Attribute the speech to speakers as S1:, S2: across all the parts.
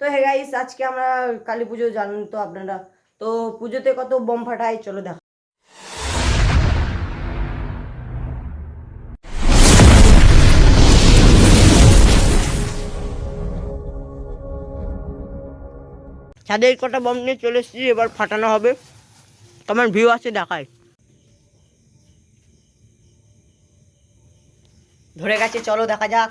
S1: তো hey guys আজকে আমরা কালী পুজো জানেন তো আপনারা। তো পুজোতে কত বোম ফাটায়, চলো দেখা। ছাদের কটা বম নিয়ে চলে এসেছি, এবার ফাটানো হবে। তোমার ভিউ আছে দেখায় ধরে গেছে, চলো দেখা যাক।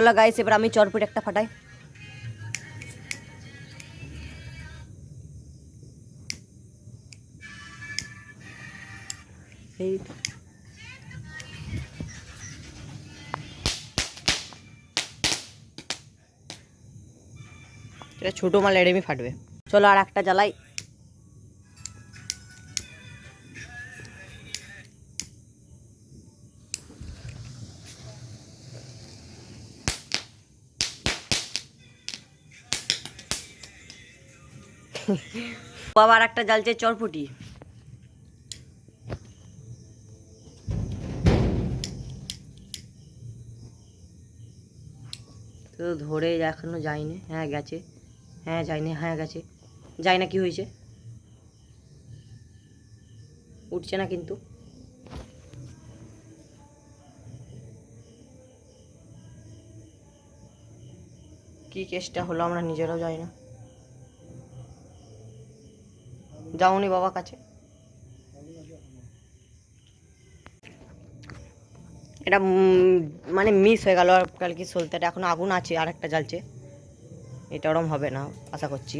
S1: চলো গাইস এবার আমি চরপুট একটা ফাটাই এই তো। এটা ছোটো মাল এডেমি ফাটবে চলো আর একটা জ্বালাই বাবা আর একটা জ্বালছে চরপুটি। তো ধরে এখনও যায়নি। হ্যাঁ গেছে। হ্যাঁ যায়নি। হ্যাঁ গেছে। যাই না, কি হয়েছে? উঠছে না কিন্তু। কি কেসটা হলো আমরা নিজেরাও যাই না। যাওনি বাবা কাছে। এটা মানে মিস হয়ে গেল আর কালকে সলতেটা। এখন আগুন আছে আর একটা জ্বালছে। এটা ওরম হবে না, আশা করছি।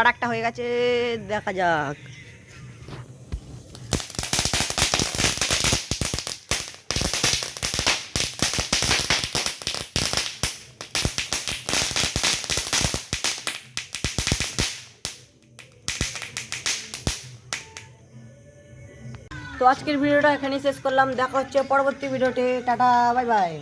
S1: আর একটা হয়ে গেছে, দেখা যাক। তো আজকের ভিডিওটা এখানেই শেষ করলাম। দেখা হচ্ছে পরবর্তী ভিডিওতে। Tata bye bye.